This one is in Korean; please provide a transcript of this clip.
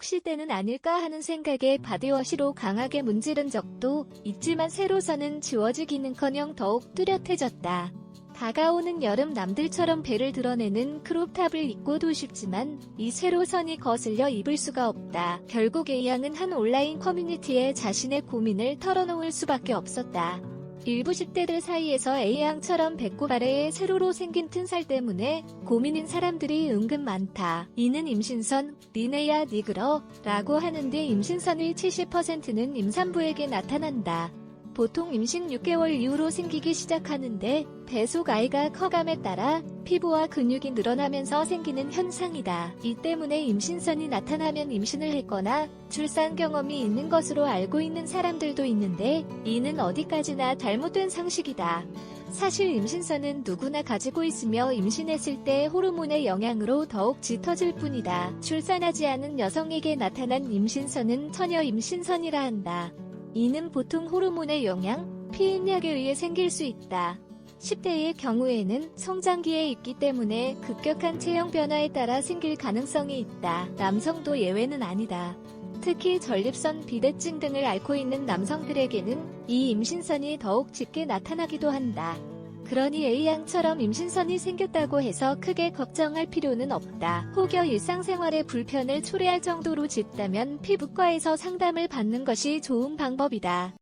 혹시 때는 아닐까 하는 생각에 바디워시로 강하게 문지른 적도 있지만 세로선은 지워지기는커녕 더욱 뚜렷해졌다. 다가오는 여름 남들처럼 배를 드러내는 크롭탑을 입고도 싶지만 이 세로선이 거슬려 입을 수가 없다. 결국 A양은 한 온라인 커뮤니티에 자신의 고민을 털어놓을 수밖에 없었다. 일부 10대들 사이에서 A양처럼 배꼽 아래에 세로로 생긴 튼살 때문에 고민인 사람들이 은근 많다. 이는 임신선, 니네야 니그러 라고 하는데 임신선의 70%는 임산부에게 나타난다. 보통 임신 6개월 이후로 생기기 시작하는데 배속 아이가 커감에 따라 피부와 근육이 늘어나면서 생기는 현상이다. 이 때문에 임신선이 나타나면 임신을 했거나 출산 경험이 있는 것으로 알고 있는 사람들도 있는데 이는 어디까지나 잘못된 상식이다. 사실 임신선은 누구나 가지고 있으며 임신했을 때 호르몬의 영향으로 더욱 짙어질 뿐이다. 출산하지 않은 여성에게 나타난 임신선은 처녀 임신선이라 한다. 이는 보통 호르몬의 영향, 피임약에 의해 생길 수 있다. 10대의 경우에는 성장기에 있기 때문에 급격한 체형 변화에 따라 생길 가능성이 있다. 남성도 예외는 아니다. 특히 전립선 비대증 등을 앓고 있는 남성들에게는 이 임신선이 더욱 짙게 나타나기도 한다. 그러니 A양처럼 임신선이 생겼다고 해서 크게 걱정할 필요는 없다. 혹여 일상생활에 불편을 초래할 정도로 짙다면 피부과에서 상담을 받는 것이 좋은 방법이다.